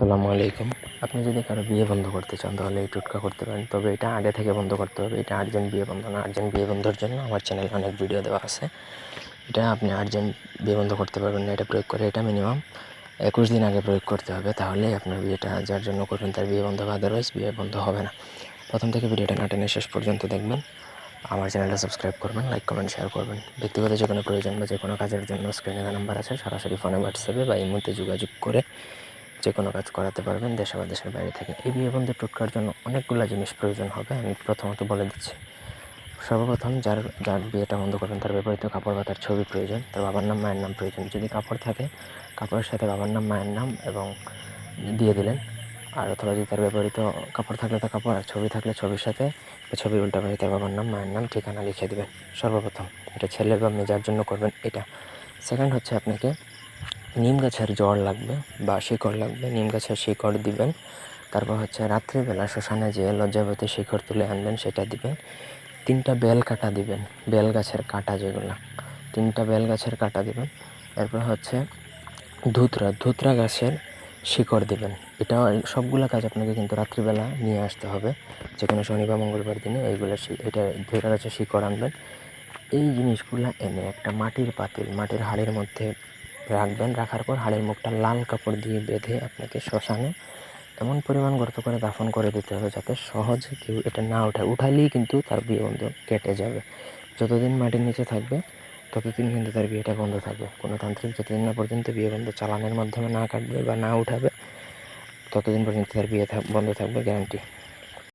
আসসালামু আলাইকুম। আপনি যদি কারও বিয়ে বন্ধ করতে চান, তাহলে এই টোটকা করতে পারেন। তবে এটা আগে থেকে বন্ধ করতে হবে। এটা আর্জেন্ট বিয়ে বন্ধ না। আর্জেন্ট বিয়ে বন্ধর জন্য আমার চ্যানেলে অনেক ভিডিও দেওয়া আছে। এটা আপনি আর্জেন্ট বিয়ে বন্ধ করতে পারবেন না। এটা প্রয়োগ করে এটা মিনিমাম একুশ দিন আগে প্রয়োগ করতে হবে। তাহলেই আপনার বিয়েটা যার জন্য করবেন তার বিয়ে বন্ধ হবে। আদারওয়াইজ বিয়ে বন্ধ হবে না। প্রথম থেকে ভিডিওটা না টেনে শেষ পর্যন্ত দেখবেন। আমার চ্যানেলটা সাবস্ক্রাইব করবেন, লাইক, কমেন্ট, শেয়ার করবেন। ব্যক্তিগত যে কোনো প্রয়োজন বা যে কোনো কাজের জন্য স্ক্রিনে নাম্বার আছে। সরাসরি ফোনে হোয়াটসঅ্যাপে বা ইমোতে যোগাযোগ করে যে কোনো কাজ করাতে পারবেন দেশে বা দেশের বাইরে থেকে। এই বিয়ে বন্ধু টোটকার জন্য অনেকগুলো জিনিস প্রয়োজন হবে, আমি প্রথমত বলে দিচ্ছি। সর্বপ্রথম যার যার বিয়েটা বন্ধ করবেন তার ব্যবহৃত কাপড় বা তার ছবি প্রয়োজন, তার বাবার নাম, মায়ের নাম প্রয়োজন। যদি কাপড় থাকে, কাপড়ের সাথে বাবার নাম, মায়ের নাম এবং দিয়ে দিলেন, আর অথবা যদি তার ব্যবহৃত কাপড় থাকলে তার কাপড়, আর ছবি থাকলে ছবির সাথে ছবির উল্টাপাশে তার বাবার নাম, মায়ের নাম, ঠিকানা লিখে দেবেন। সর্বপ্রথম এটা ছেলে বা মেয়ে যার জন্য করবেন এটা। সেকেন্ড হচ্ছে আপনাকে নিম গাছের জড় লাগবে বা শিকড় লাগবে, নিম গাছের শিকড় দিবেন। তারপর হচ্ছে রাত্রিবেলা শ্মশানে যেয়ে লজ্জাবতী শিকড় তুলে আনবেন, সেটা দিবেন। তিনটা বেল কাটা দিবেন, বেল গাছের কাটা যেগুলো। তিনটা বেল গাছের কাটা দিবেন। এরপর হচ্ছে ধুতরা ধুতরা গাছের শিকড় দিবেন। এটা সবগুলো কাজ আপনাকে কিন্তু রাত্রিবেলা নিয়ে আসতে হবে। যে কোনো শনিবার মঙ্গলবার দিনে এইগুলো এটা ধুতরা গাছের শিকড় আনবেন। এই জিনিসগুলো এনে একটা মাটির পাতিল, মাটির হাড়ির মধ্যে রাখবেন। রাখার পর হাড়ির মুখটা লাল কাপড় দিয়ে বেঁধে আপনাকে শ্মশানে এমন পরিমাণ গর্ত করে দাফন করে দিতে হবে যাতে সহজে কেউ এটা না ওঠায় উঠালেই কিন্তু তার বিয়ে বন্ধ কেটে যাবে। যতদিন মাটির নিচে থাকবে, ততদিন কিন্তু তার বিয়েটা বন্ধ থাকবে। কোনো তান্ত্রিক যতদিন না পর্যন্ত বিয়ে বন্ধ চালানের মাধ্যমে না কাটবে বা না উঠাবে, ততদিন পর্যন্ত তার বিয়ে বন্ধ থাকবে গ্যারান্টি